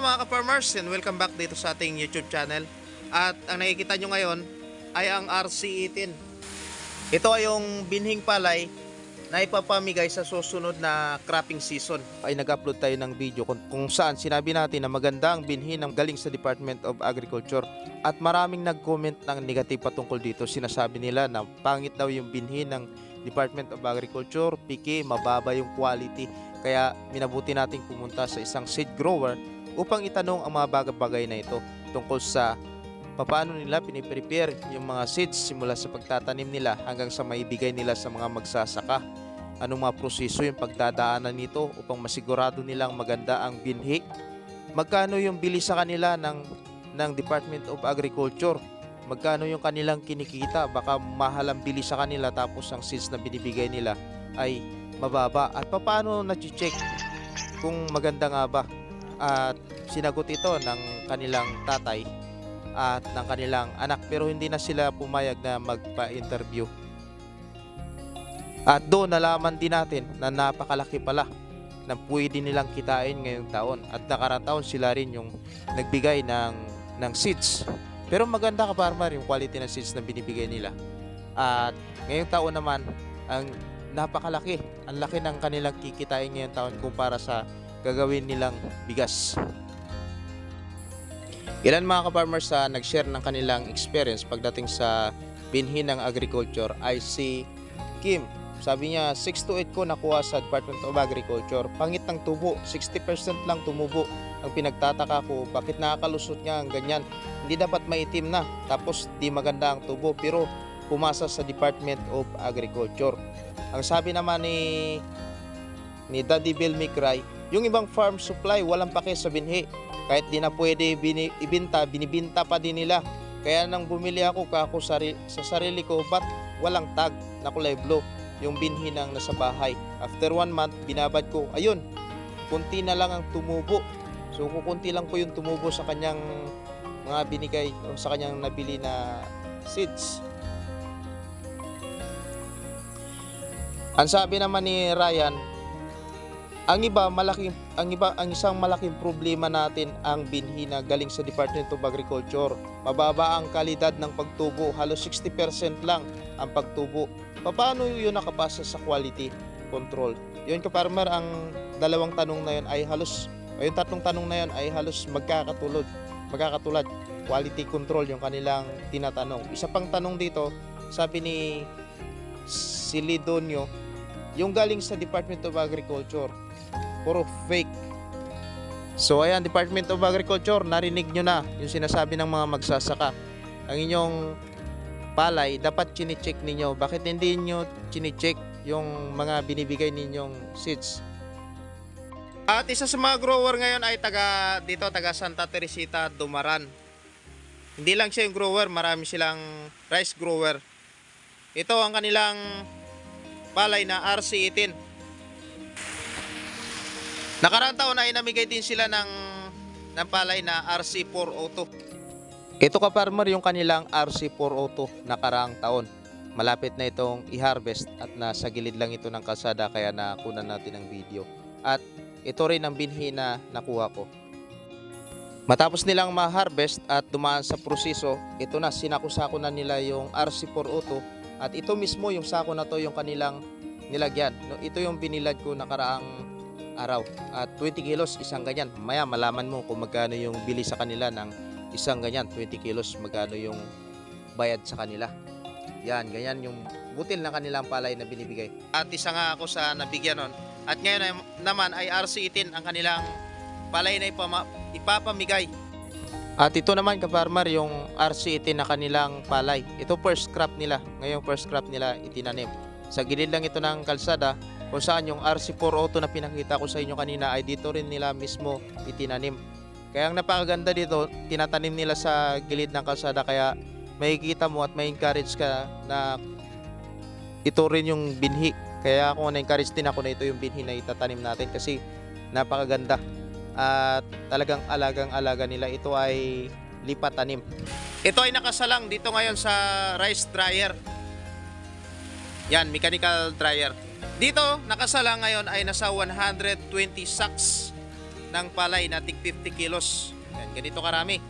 Mga ka-farmers and welcome back dito sa ating YouTube channel. At ang nakikita nyo ngayon ay ang RC18. Ito ay yung binhing palay na ipapamigay sa susunod na cropping season. Ay nag-upload tayo ng video kung, kung saan sinabi natin na maganda ang binhi ng galing sa Department of Agriculture. At maraming nag-comment ng negative patungkol dito. Sinasabi nila na pangit daw yung binhi ng Department of Agriculture, piki, mababa yung quality. Kaya minabuti nating pumunta sa isang seed grower upang itanong ang mga bagay-bagay na ito tungkol sa paano nila piniprepare yung mga seeds simula sa pagtatanim nila hanggang sa maibigay nila sa mga magsasaka. Anong mga proseso yung pagdadaanan nito upang masigurado nilang maganda ang binhi? Magkano yung bili sa kanila ng, ng Department of Agriculture? Magkano yung kanilang kinikita? Baka mahal ang bili sa kanila tapos ang seeds na binibigay nila ay mababa. At paano na-check kung maganda nga ba? At sinagot ito ng kanilang tatay at ng kanilang anak pero hindi na sila pumayag na magpa-interview. At doon nalaman din natin na napakalaki pala na pwede nilang kitain ngayong taon at nakarang taon sila rin yung nagbigay ng ng seeds. Pero maganda ka farmer yung quality ng seeds na binibigay nila. At ngayong taon naman ang napakalaki. Ang laki ng kanilang kikitain ngayong taon kumpara sa gagawin nilang bigas. Ilan mga ka-farmers sa nag-share ng kanilang experience pagdating sa binhi ng agriculture ay si Kim. Sabi niya, 6 to 8 ko nakuha sa Department of Agriculture. Pangit ng tubo, 60% lang tumubo. Ang pinagtataka ko, bakit nakakalusot niya ang ganyan? Hindi dapat maitim na, tapos di maganda ang tubo, pero pumasa sa Department of Agriculture. Ang sabi naman ni ni Daddy Bill Mikray, yung ibang farm supply walang pake sa binhi. Kahit di na pwede bini, ibinta, binibinta pa din nila. Kaya nang bumili ako kako sari, sa sarili ko, ba't walang tag na kulay blue? Yung binhi ng nasa bahay. After one month, binabad ko, ayun, kunti na lang ang tumubo. So kukunti lang po yung tumubo sa kanyang mga binigay o sa kanyang nabili na seeds. Ang sabi naman ni Ryan, ang iba malaking ang iba ang isang malaking problema natin ang binhi na galing sa Department of Agriculture. Mababa ang kalidad ng pagtubo, halos 60% lang ang pagtubo. Paano yun nakapasa sa quality control? Yun ka farmer ang dalawang tanong na yun ay halos o yung tatlong tanong na yun ay halos magkakatulad. Magkakatulad. Quality control yung kanilang tinatanong. Isa pang tanong dito, sabi ni Silidonio, yung galing sa Department of Agriculture, puro fake. So ayan, Department of Agriculture, narinig nyo na yung sinasabi ng mga magsasaka. Ang inyong palay, dapat chinecheck ninyo. Bakit hindi nyo chinecheck yung mga binibigay ninyong seeds? At isa sa mga grower ngayon ay taga dito taga Santa Teresita, Dumaran. Hindi lang siya yung grower, marami silang rice grower. Ito ang kanilang palay na RC18. Nakaraang taon ay namigay din sila ng, ng palay na RC402. Ito ka farmer yung kanilang RC402 nakaraang taon. Malapit na itong i-harvest at nasa gilid lang ito ng kalsada kaya nakunan natin ang video. At ito rin ang binhi na nakuha ko. Matapos nilang ma-harvest at dumaan sa proseso, ito na sinako-sako na nila yung RC402 at ito mismo yung sako na to yung kanilang nilagyan. Ito yung binilad ko nakaraang araw. At 20 kilos isang ganyan. Maya malaman mo kung magkano yung bili sa kanila ng isang ganyan. 20 kilos magkano yung bayad sa kanila. Yan, ganyan yung butil na kanilang palay na binibigay. At isa nga ako sa nabigyan nun. At ngayon ay, naman ay RC18 ang kanilang palay na ipama, ipapamigay. At ito naman ka-farmer yung RC18 na kanilang palay. Ito first crop nila. Ngayong first crop nila itinanim. Sa gilid lang ito ng kalsada kung saan yung RC402 na pinakita ko sa inyo kanina ay dito rin nila mismo itinanim. Kaya ang napakaganda dito, tinatanim nila sa gilid ng kalsada kaya makikita mo at may encourage ka na ito rin yung binhi. Kaya ako na-encourage din ako na ito yung binhi na itatanim natin kasi napakaganda at talagang alagang-alaga nila. Ito ay lipat tanim. Ito ay nakasalang dito ngayon sa rice dryer. Yan, mechanical dryer. Dito, nakasalang ngayon ay nasa 120 sacks ng palay na tig 50 kilos. Yan, ganito karami.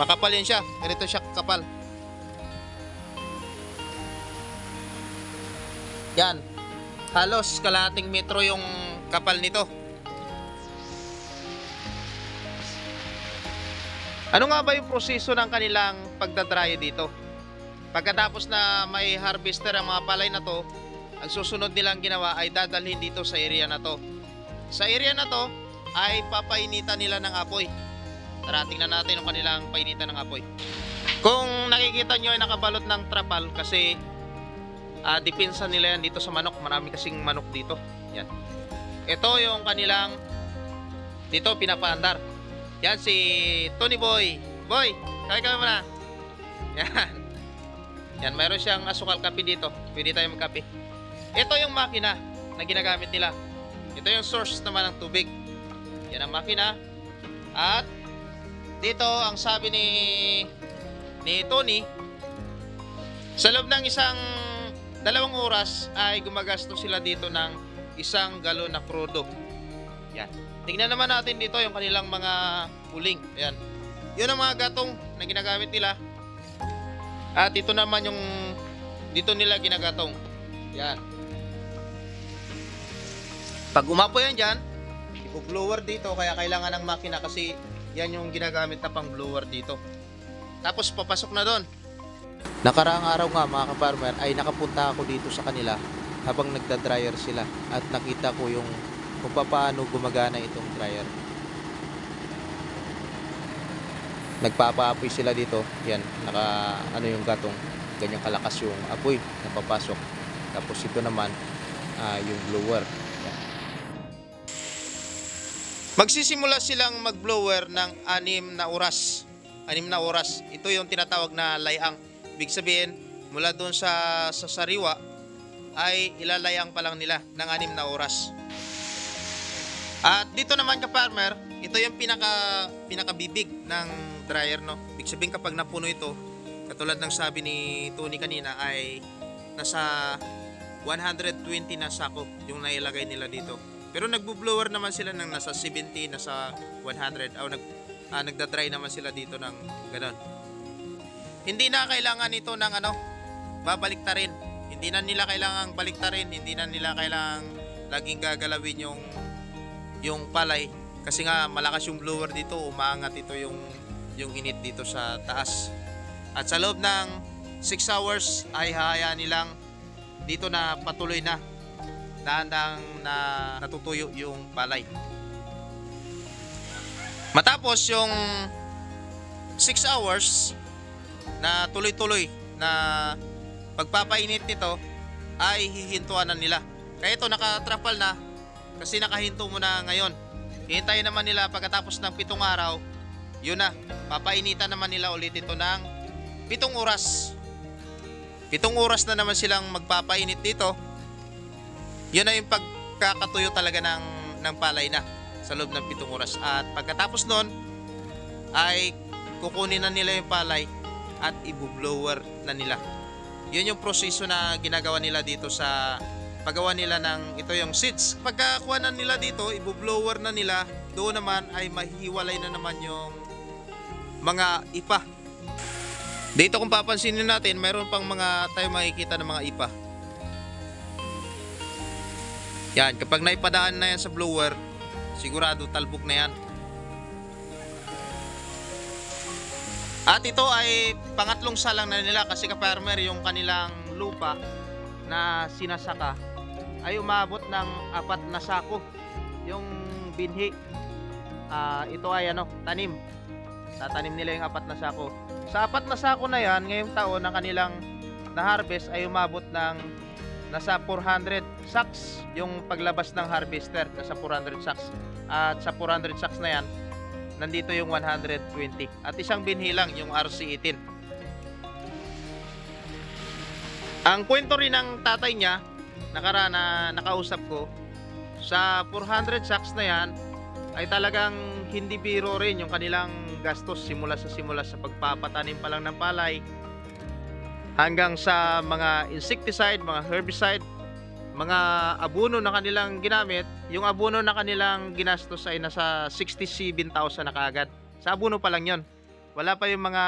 Makapal yan siya. Ganito siya kapal. Yan. Halos kalahating metro yung kapal nito. Ano nga ba yung proseso ng kanilang pagdadrayo dito? Pagkatapos na may harvester ang mga palay na to, ang susunod nilang ginawa ay dadalhin dito sa area na to. Sa area na to ay papainitan nila ng apoy. Tara, tingnan natin ang kanilang painitan ng apoy. Kung nakikita nyo ay nakabalot ng trapal kasi ah depensa nila yan dito sa manok. Marami kasing manok dito. Yan. Ito yung kanilang dito pinapaandar. Yan si Tony Boy. Boy, kaya kami muna. Yan. Yan, mayroon siyang asukal kape dito. Pwede tayo magkape. Ito yung makina na ginagamit nila. Ito yung source naman ng tubig. Yan ang makina. At dito ang sabi ni ni Tony sa loob ng isang dalawang oras ay gumagastos sila dito ng isang galon na crudo. Yan. Tingnan naman natin dito yung kanilang mga uling. Ayan. Yun ang mga gatong na ginagamit nila. At ito naman yung dito nila ginagatong. Yan. Pag umapo yan dyan, ipo-blower dito kaya kailangan ng makina kasi yan yung ginagamit na pang blower dito. Tapos papasok na doon. Nakaraang araw nga mga ka-farmer ay nakapunta ako dito sa kanila habang nagda-dryer sila at nakita ko yung kung paano gumagana itong dryer. Nagpapaapoy sila dito. Yan, naka ano yung gatong ganyang kalakas yung apoy na papasok. Tapos ito naman ah, yung blower. Magsisimula silang mag-blower ng anim na oras. Anim na oras. Ito yung tinatawag na layang. Ibig sabihin, mula doon sa, sa sariwa, ay ilalayang pa lang nila ng anim na oras. At dito naman ka farmer, ito yung pinaka pinakabibig ng dryer no. Ibig sabihin kapag napuno ito, katulad ng sabi ni Tony kanina ay nasa 120 na sako yung nailagay nila dito. Pero nagbo-blower naman sila ng nasa 70, nasa 100 o nag ah, nagda-dry naman sila dito ng ganun. Hindi na kailangan ito ng ano, babalik ta rin. Hindi na nila kailangang baliktarin, hindi na nila kailangang laging gagalawin yung yung palay kasi nga malakas yung blower dito, umaangat ito yung yung init dito sa taas. At sa loob ng 6 hours ay hahayaan nilang dito na patuloy na dahan-dahang na natutuyo yung palay. Matapos yung 6 hours na tuloy-tuloy na pagpapainit nito ay hihintuan na nila. Kaya ito nakatrapal na kasi nakahinto mo na ngayon. Hihintayin naman nila pagkatapos ng pitong araw, yun na, papainitan naman nila ulit ito ng pitong oras. Pitong oras na naman silang magpapainit dito. Yun na yung pagkakatuyo talaga ng, ng palay na sa loob ng pitong oras. At pagkatapos nun, ay kukunin na nila yung palay at ibublower na nila. Yun yung proseso na ginagawa nila dito sa paggawa nila ng ito yung seeds. Pagkakuha na nila dito, ibublower na nila, doon naman ay mahihiwalay na naman yung mga ipa. Dito kung papansinin natin, mayroon pang mga tayo makikita ng mga ipa. Yan, kapag naipadaan na yan sa blower, sigurado talbog na yan. At ito ay pangatlong salang na nila kasi ka-farmer yung kanilang lupa na sinasaka ay umabot ng apat na sako yung binhi. Ah, ito ay ano, tanim. Tatanim nila yung apat na sako. Sa apat na sako na yan, ngayong taon na kanilang na-harvest ay umabot ng nasa 400 sacks yung paglabas ng harvester. Nasa 400 sacks. At sa 400 sacks na yan nandito yung 120 at isang binhi lang yung RC18 ang kwento rin ng tatay niya nakara na nakausap ko sa 400 sacks na yan ay talagang hindi biro rin yung kanilang gastos simula sa simula sa pagpapatanim pa lang ng palay hanggang sa mga insecticide, mga herbicide mga abono na kanilang ginamit, yung abono na kanilang ginastos ay nasa 67,000 na kaagad. Sa abono pa lang yon. Wala pa yung mga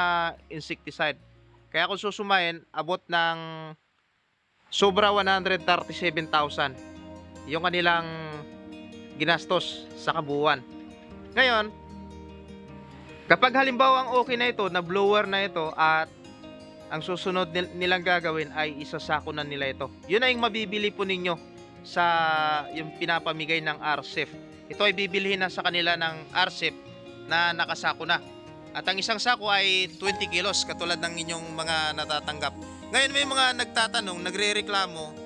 insecticide. Kaya kung susumahin, abot ng sobra 137,000 yung kanilang ginastos sa kabuuan. Ngayon, kapag halimbawa ang okay na ito, na blower na ito at ang susunod nil- nilang gagawin ay isasako na nila ito. Yun ay yung mabibili po ninyo sa yung pinapamigay ng RCEF. Ito ay bibilihin na sa kanila ng RCEF na nakasako na. At ang isang sako ay 20 kilos katulad ng inyong mga natatanggap. Ngayon may mga nagtatanong, nagrereklamo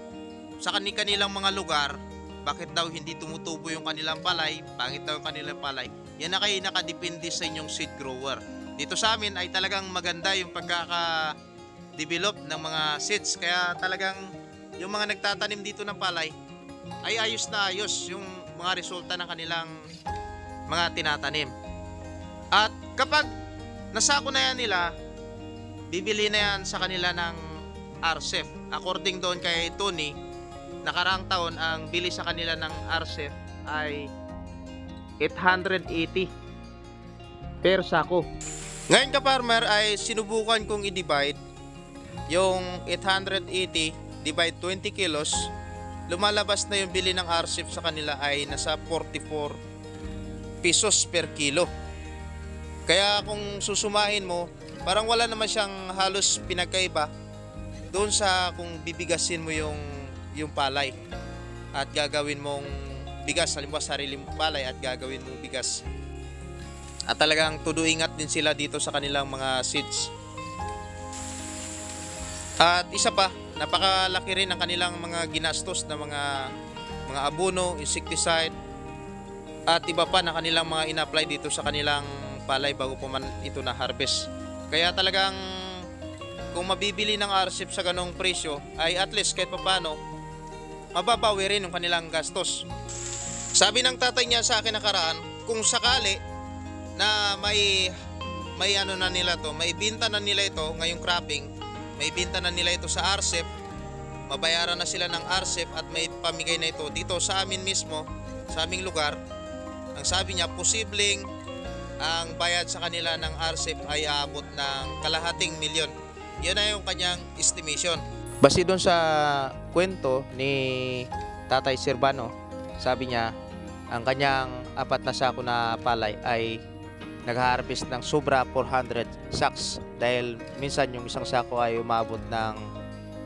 sa kani kanilang mga lugar, bakit daw hindi tumutubo yung kanilang palay, pangit daw yung kanilang palay. Yan na kayo nakadepende sa inyong seed grower. Dito sa amin ay talagang maganda yung pagkaka develop ng mga seeds. Kaya talagang yung mga nagtatanim dito ng palay ay ayos na ayos yung mga resulta ng kanilang mga tinatanim. At kapag nasako na yan nila, bibili na yan sa kanila ng RCEF. According doon kay Tony, nakarang taon ang bili sa kanila ng RCEF ay 880 per sako. Ngayon ka farmer ay sinubukan kong i-divide yung 880 divide 20 kilos lumalabas na yung bili ng RCEP sa kanila ay nasa 44 pesos per kilo. Kaya kung susumahin mo, parang wala naman siyang halos pinagkaiba doon sa kung bibigasin mo yung yung palay at gagawin mong bigas, halimbawa sarili mong palay at gagawin mong bigas. At talagang tudo ingat din sila dito sa kanilang mga seeds. At isa pa, napakalaki rin ang kanilang mga ginastos na mga mga abono, insecticide at iba pa na kanilang mga ina-apply dito sa kanilang palay bago pa man ito na harvest. Kaya talagang kung mabibili ng RCEP sa ganong presyo ay at least kahit papano mababawi rin yung kanilang gastos. Sabi ng tatay niya sa akin nakaraan, kung sakali na may may ano na nila to, may binta na nila ito ngayong cropping, may binta na nila ito sa RCEP, mabayaran na sila ng RCEP at may pamigay na ito dito sa amin mismo, sa aming lugar. Ang sabi niya, posibleng ang bayad sa kanila ng RCEP ay aabot ng kalahating milyon. Yun na yung kanyang estimation. Base doon sa kwento ni Tatay Servano, sabi niya, ang kanyang apat na sako na palay ay nag-harvest ng sobra 400 sacks. Dahil minsan yung isang sako ay umabot ng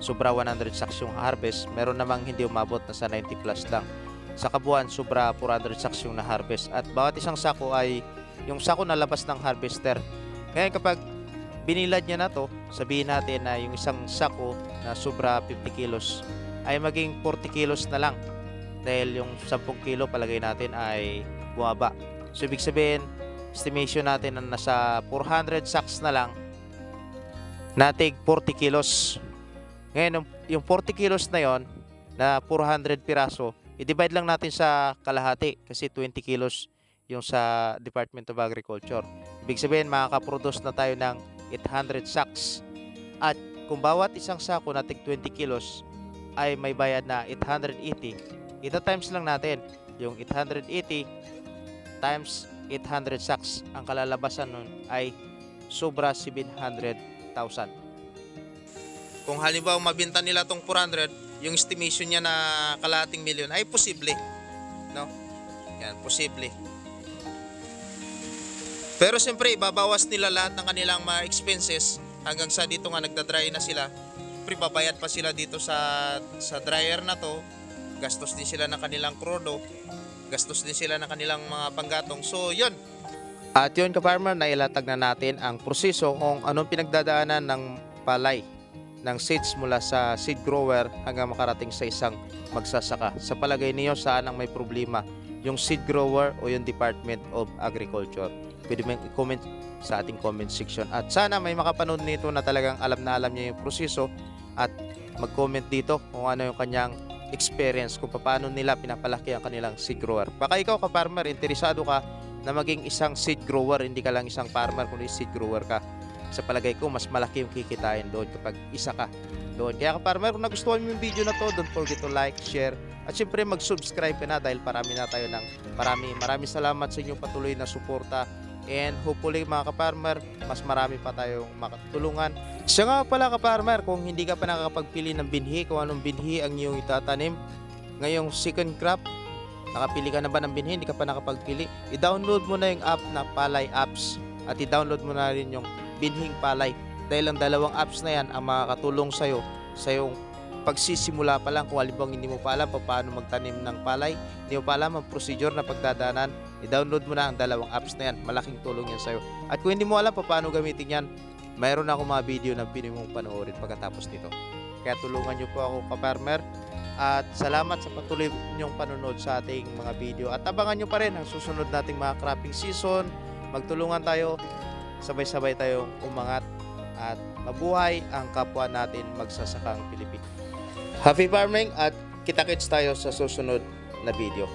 sobra 100 sacks yung harvest. Meron namang hindi umabot na sa 90 plus lang. Sa kabuuan sobra 400 sacks yung na-harvest. At bawat isang sako ay yung sako na labas ng harvester. Ngayon kapag binilad niya na to sabihin natin na yung isang sako na sobra 50 kilos ay maging 40 kilos na lang. Dahil yung 10 kilo palagay natin ay bumaba. So ibig sabihin estimation natin na nasa 400 sacks na lang natig 40 kilos. Ngayon yung- yung 40 kilos na yon na 400 piraso i-divide lang natin sa kalahati kasi 20 kilos yung sa Department of Agriculture. Ibig sabihin makakaproduce na tayo ng 800 sacks. At kung bawat isang sako natig 20 kilos ay may bayad na 880 ito times lang natin. Yung 880 times 800 sacks. Ang kalalabasan nun ay sobra 700,000. Kung halimbawa mabinta nila tong 400, yung estimation niya na kalahating milyon ay posible. No? Yan, posible. Pero siyempre, ibabawas nila lahat ng kanilang mga expenses hanggang sa dito nga nagda-dry na sila. Siyempre, babayad pa sila dito sa sa dryer na to. Gastos din sila ng kanilang krudo gastos din sila ng kanilang mga panggatong. So, yun. At yun ka-farmer, nailatag na natin ang proseso kung anong pinagdadaanan ng palay ng seeds mula sa seed grower hanggang makarating sa isang magsasaka. Sa palagay niyo, saan ang may problema? Yung seed grower o yung Department of Agriculture? Pwede mo i-comment sa ating comment section. At sana may makapanood nito na talagang alam na alam niya yung proseso at mag-comment dito kung ano yung kanyang experience kung paano nila pinapalaki ang kanilang seed grower. Baka ikaw ka farmer, interesado ka na maging isang seed grower, hindi ka lang isang farmer kundi seed grower ka. Sa palagay ko, mas malaki yung kikitain doon kapag isa ka doon. Kaya ka-farmer, kung nagustuhan mo yung video na to, don't forget to like, share, at syempre mag-subscribe ka na dahil parami na tayo ng marami. Maraming salamat sa inyong patuloy na suporta. And hopefully mga ka-farmer, mas marami pa tayong makatulungan. Siya nga pala ka-farmer, kung hindi ka pa nakakapagpili ng binhi, kung anong binhi ang iyong itatanim, ngayong second crop, nakapili ka na ba ng binhi, hindi ka pa nakapagpili, i-download mo na yung app na Palay Apps at i-download mo na rin yung binhing palay. Dahil ang dalawang apps na yan ang makakatulong sa'yo sa yung pagsisimula pa lang kung halimbawa hindi mo pa alam pa paano magtanim ng palay, hindi mo pa alam ang procedure na pagdadaanan, i-download mo na ang dalawang apps na yan. Malaking tulong yan sa'yo. At kung hindi mo alam pa paano gamitin yan, mayroon ako mga video na pili mong panoorin pagkatapos nito. Kaya tulungan nyo po ako ka-farmer. At salamat sa patuloy niyong panonood sa ating mga video. At abangan nyo pa rin ang susunod nating mga cropping season. Magtulungan tayo, sabay-sabay tayong umangat at mabuhay ang kapwa natin magsasakang Pilipino. Happy farming at kita-kits tayo sa susunod na video.